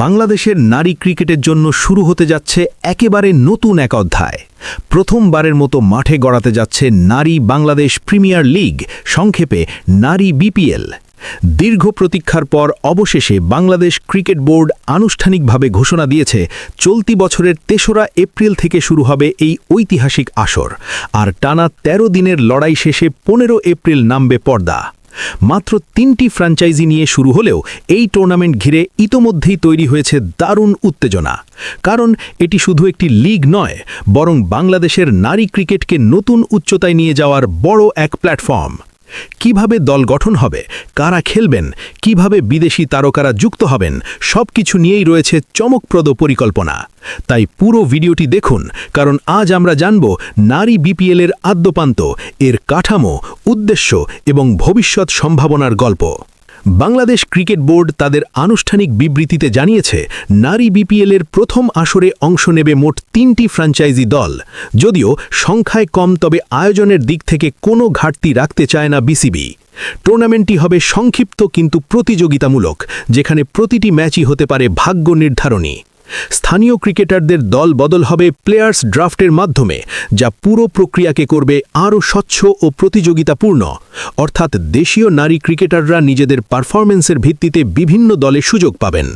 বাংলাদেশের নারী ক্রিকেটের জন্য শুরু হতে যাচ্ছে একেবারে নতুন এক অধ্যায়। প্রথমবারের মতো মাঠে গড়াতে যাচ্ছে নারী বাংলাদেশ প্রিমিয়ার লিগ, সংক্ষেপে নারী বিপিএল। দীর্ঘ প্রতীক্ষার পর অবশেষে বাংলাদেশ ক্রিকেট বোর্ড আনুষ্ঠানিকভাবে ঘোষণা দিয়েছে, চলতি বছরের তেসরা এপ্রিল থেকে শুরু হবে এই ঐতিহাসিক আসর। আর টানা ১৩ দিনের লড়াই শেষে পনেরো এপ্রিল নামবে পর্দা। মাত্র তিনটি ফ্র্যাঞ্চাইজি নিয়ে শুরু হলেও এই টুর্নামেন্ট ঘিরে ইতোমধ্যেই তৈরি হয়েছে দারুণ উত্তেজনা। কারণ এটি শুধু একটি লিগ নয়, বরং বাংলাদেশের নারী ক্রিকেটকে নতুন উচ্চতায় নিয়ে যাওয়ার বড় এক প্ল্যাটফর্ম কীভাবে দল গঠন হবে, কারা খেলবেন, কীভাবে বিদেশি তারকারা যুক্ত হবেন সব কিছু নিয়েই রয়েছে চমকপ্রদ পরিকল্পনা। তাই পুরো ভিডিওটি দেখুন, কারণ আজ আমরা জানব নারী বিপিএলের আদ্যপান্ত, এর কাঠামো, উদ্দেশ্য এবং ভবিষ্যৎ সম্ভাবনার গল্প। বাংলাদেশ ক্রিকেট বোর্ড তাদের আনুষ্ঠানিক বিবৃতিতে জানিয়েছে, নারী বিপিএলের প্রথম আসরে অংশ নেবে মোট তিনটি ফ্র্যাঞ্চাইজি দল। যদিও সংখ্যায় কম, তবে আয়োজনের দিক থেকে কোনো ঘাটতি রাখতে চায় না বিসিবি। টুর্নামেন্টটি হবে সংক্ষিপ্ত কিন্তু প্রতিযোগিতামূলক, যেখানে প্রতিটি ম্যাচই হতে পারে ভাগ্য নির্ধারণী। স্থানীয় ক্রিকেটারদের দল বদল হবে প্লেয়ার্স ড্রাফটের মাধ্যমে, যা পুরো প্রক্রিয়াকে করবে আরও স্বচ্ছ ও প্রতিযোগিতাপূর্ণ। অর্থাৎ দেশীয় নারী ক্রিকেটাররা নিজেদের পারফরমেন্সের ভিত্তিতে বিভিন্ন দলে সুযোগ পাবেন।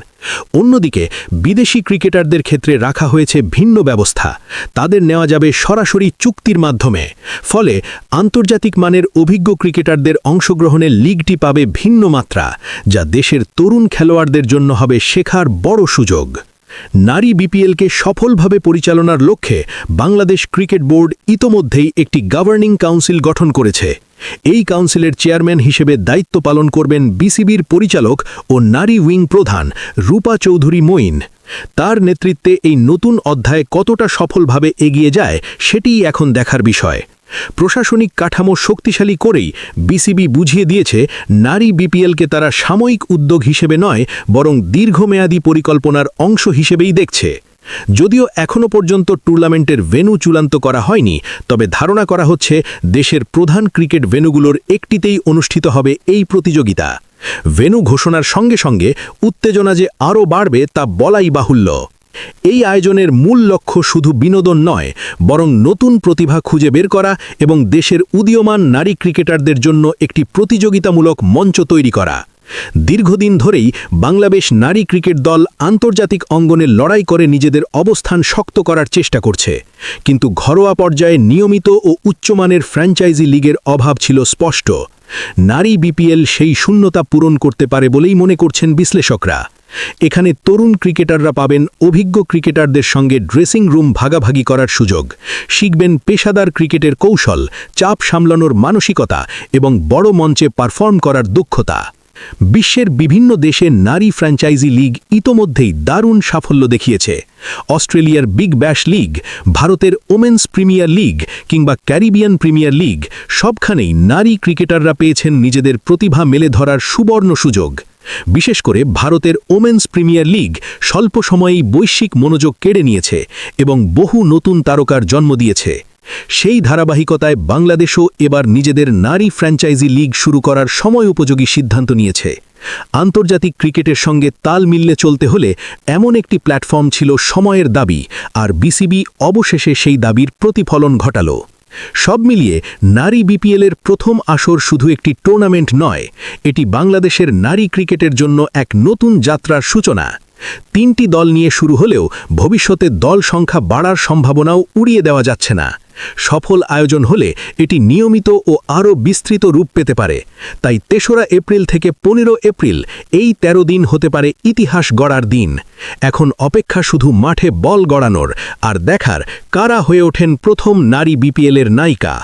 অন্যদিকে, বিদেশি ক্রিকেটারদের ক্ষেত্রে রাখা হয়েছে ভিন্ন ব্যবস্থা। তাদের নেওয়া যাবে সরাসরি চুক্তির মাধ্যমে। ফলে আন্তর্জাতিক মানের অভিজ্ঞ ক্রিকেটারদের অংশগ্রহণে লিগটি পাবে ভিন্ন মাত্রা, যা দেশের তরুণ খেলোয়াড়দের জন্য হবে শেখার বড় সুযোগ। নারী বিপিএলকে সফলভাবে পরিচালনার লক্ষ্যে বাংলাদেশ ক্রিকেট বোর্ড ইতোমধ্যেই একটি গভর্নিং কাউন্সিল গঠন করেছে। এই কাউন্সিলের চেয়ারম্যান হিসেবে দায়িত্ব পালন করবেন বিসিবির পরিচালক ও নারী উইং প্রধান রূপা চৌধুরী মঈন। তার নেতৃত্বে এই নতুন অধ্যায় কতটা সফলভাবে এগিয়ে যায় সেটিই এখন দেখার বিষয়। প্রশাসনিক কাঠামো শক্তিশালী করেই বিসিবি বুঝিয়ে দিয়েছে, নারী বিপিএলকে তারা সাময়িক উদ্যোগ হিসেবে নয়, বরং দীর্ঘমেয়াদী পরিকল্পনার অংশ হিসেবেই দেখছে। যদিও এখনও পর্যন্ত টুর্নামেন্টের ভেনু চূড়ান্ত করা হয়নি, তবে ধারণা করা হচ্ছে দেশের প্রধান ক্রিকেট ভেনুগুলোর একটিতেই অনুষ্ঠিত হবে এই প্রতিযোগিতা। ভেনু ঘোষণার সঙ্গে সঙ্গে উত্তেজনা যে আরও বাড়বে তা বলাই বাহুল্য। এই আয়োজনের মূল লক্ষ্য শুধু বিনোদন নয়, বরং নতুন প্রতিভা খুঁজে বের করা এবং দেশের উদীয়মান নারী ক্রিকেটারদের জন্য একটি প্রতিযোগিতামূলক মঞ্চ তৈরি করা। দীর্ঘদিন ধরেই বাংলাদেশ নারী ক্রিকেট দল আন্তর্জাতিক অঙ্গনে লড়াই করে নিজেদের অবস্থান শক্ত করার চেষ্টা করছে। কিন্তু ঘরোয়া পর্যায়ে নিয়মিত ও উচ্চমানের ফ্র্যাঞ্চাইজি লিগের অভাব ছিল স্পষ্ট। নারী বিপিএল সেই শূন্যতা পূরণ করতে পারে বলেই মনে করছেন বিশ্লেষকরা। এখানে তরুণ ক্রিকেটাররা পাবেন অভিজ্ঞ ক্রিকেটারদের সঙ্গে ড্রেসিং রুম ভাগাভাগি করার সুযোগ। শিখবেন পেশাদার ক্রিকেটের কৌশল, চাপ সামলানোর মানসিকতা এবং বড় মঞ্চে পারফর্ম করার দক্ষতা। বিশ্বের বিভিন্ন দেশে নারী ফ্র্যাঞ্চাইজি লিগ ইতোমধ্যেই দারুণ সাফল্য দেখিয়েছে। অস্ট্রেলিয়ার বিগ ব্যাশ লিগ, ভারতের ওমেন্স প্রিমিয়ার লিগ কিংবা ক্যারিবিয়ান প্রিমিয়ার লিগ, সবখানেই নারী ক্রিকেটাররা পেয়েছেন নিজেদের প্রতিভা মেলে ধরার সুবর্ণ সুযোগ। বিশেষ করে ভারতের ওমেন্স প্রিমিয়ার লিগ স্বল্প সময়েই বৈশ্বিক মনোযোগ কেড়ে নিয়েছে এবং বহু নতুন তারকার জন্ম দিয়েছে। সেই ধারাবাহিকতায় বাংলাদেশও এবার নিজেদের নারী ফ্র্যাঞ্চাইজি লিগ শুরু করার সময় উপযোগী সিদ্ধান্ত নিয়েছে। আন্তর্জাতিক ক্রিকেটের সঙ্গে তাল মিললে চলতে হলে এমন একটি প্ল্যাটফর্ম ছিল সময়ের দাবি, আর বিসিবি অবশেষে সেই দাবির প্রতিফলন ঘটাল। সব মিলিয়ে নারী বিপিএলের প্রথম আসর শুধু একটি টুর্নামেন্ট নয়, এটি বাংলাদেশের নারী ক্রিকেটের জন্য এক নতুন যাত্রার সূচনা। তিনটি দল নিয়ে শুরু হলেও ভবিষ্যতে দল সংখ্যা বাড়ার সম্ভাবনাও উড়িয়ে দেওয়া যাচ্ছে না। সফল আয়োজন হলে এটি নিয়মিত ও আরও বিস্তৃত রূপ পেতে পারে। তাই তেসরা এপ্রিল থেকে পনেরো এপ্রিল এই ১৩ দিন হতে পারে ইতিহাস গড়ার দিন। এখন অপেক্ষা শুধু মাঠে বল গড়ানোর, আর দেখার কারা হয়ে ওঠেন প্রথম নারী বিপিএলের নায়িকা।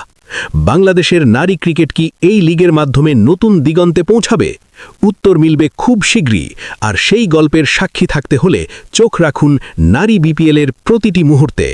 বাংলাদেশের নারী ক্রিকেট কি এই লিগের মাধ্যমে নতুন দিগন্তে পৌঁছাবে? উত্তর মিলবে খুব শীঘ্রই, আর সেই গল্পের সাক্ষী থাকতে হলে চোখ রাখুন নারী বিপিএলের প্রতিটি মুহূর্তে।